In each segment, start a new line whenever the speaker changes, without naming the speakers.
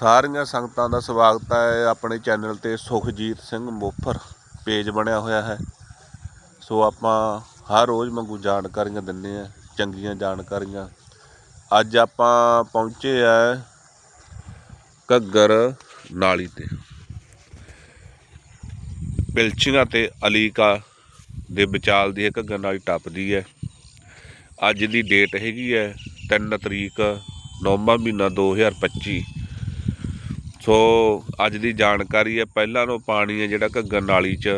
ਸਾਰੀਆਂ ਸੰਗਤਾਂ ਦਾ ਸਵਾਗਤ ਹੈ ਆਪਣੇ ਚੈਨਲ ਤੇ ਸੁਖਜੀਤ ਸਿੰਘ ਮੋਫਰ, ਪੇਜ ਬਣਿਆ ਹੋਇਆ ਹੈ। ਸੋ ਆਪਾਂ ਹਰ ਰੋਜ਼ ਵਾਂਗੂ ਜਾਣਕਾਰੀਆਂ ਦਿੰਨੇ ਆ ਚੰਗੀਆਂ ਜਾਣਕਾਰੀਆਂ। ਅੱਜ ਆਪਾਂ ਪਹੁੰਚੇ ਆ ਘੱਗਰ ਨਾਲੀ ਤੇ। ਪਿਲਚੀਆਂ ਤੇ ਅਲੀਕਾ ਦੇ ਵਿਚਾਲ ਦੀ ਇਹ ਘੱਗਰ ਨਾਲੀ ਟੱਪਦੀ ਹੈ। ਅੱਜ ਦੀ ਡੇਟ ਹੈਗੀ ਹੈ 3 ਤਰੀਕ ਨੌਵਾਂ ਮਹੀਨਾ 2025 ਸੋ ਅੱਜ ਦੀ ਜਾਣਕਾਰੀ ਹੈ, ਪਹਿਲਾਂ ਨੂੰ ਪਾਣੀ ਹੈ ਜਿਹੜਾ ਘੱਗਰ ਨਾਲੀ 'ਚ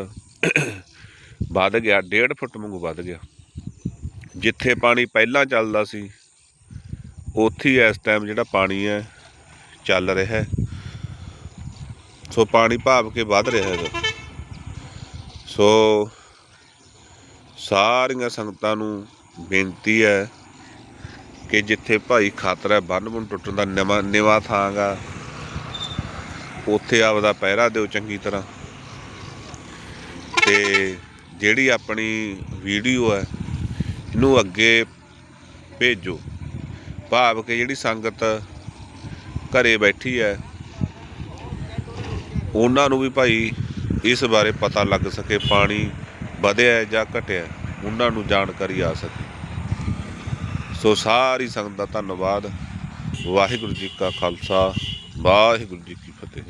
ਵੱਧ ਗਿਆ 1.5 ਫੁੱਟ ਵਾਂਗੂ ਵੱਧ ਗਿਆ। ਜਿੱਥੇ ਪਾਣੀ ਪਹਿਲਾਂ ਚੱਲਦਾ ਸੀ, ਉੱਥੇ ਇਸ ਟਾਈਮ ਜਿਹੜਾ ਪਾਣੀ ਹੈ, ਚੱਲ ਰਿਹਾ ਹੈ। ਸੋ ਪਾਣੀ ਭਾਵ ਕੇ ਵੱਧ ਰਿਹਾ ਹੈ ਸੋ ਸਾਰੀਆਂ ਸੰਗਤਾਂ ਨੂੰ ਬੇਨਤੀ ਹੈ ਕਿ ਜਿੱਥੇ ਭਾਈ ਖਤਰਾ ਹੈ ਬੰਨ ਬੁੰਨ ਟੁੱਟਣ ਦਾ ਨਵਾਂ ਨਿਵਾ ਥਾਂਗਾ ਉੱਥੇ ਆਪਦਾ ਪਹਿਰਾ ਦਿਓ ਚੰਗੀ ਤਰ੍ਹਾਂ। ਤੇ ਜਿਹੜੀ ਆਪਣੀ ਵੀਡੀਓ ਹੈ, ਇਹਨੂੰ ਅੱਗੇ ਭੇਜੋ। ਭਾਵ ਕਿ ਜਿਹੜੀ ਸੰਗਤ ਘਰੇ ਬੈਠੀ ਹੈ, ਉਹਨਾਂ ਨੂੰ ਵੀ ਭਾਈ ਇਸ ਬਾਰੇ ਪਤਾ ਲੱਗ ਸਕੇ, ਪਾਣੀ ਵਧਿਆ ਜਾਂ ਘਟਿਆ ਉਹਨਾਂ ਨੂੰ ਜਾਣਕਾਰੀ ਆ ਸਕੇ। ਸੋ ਸਾਰੀ ਸੰਗਤ ਦਾ ਧੰਨਵਾਦ। ਵਾਹਿਗੁਰੂ ਜੀ ਕਾ ਖਾਲਸਾ। ਵਾਹਿਗੁਰੂ ਜੀ ਕੀ ਫਤਿਹ।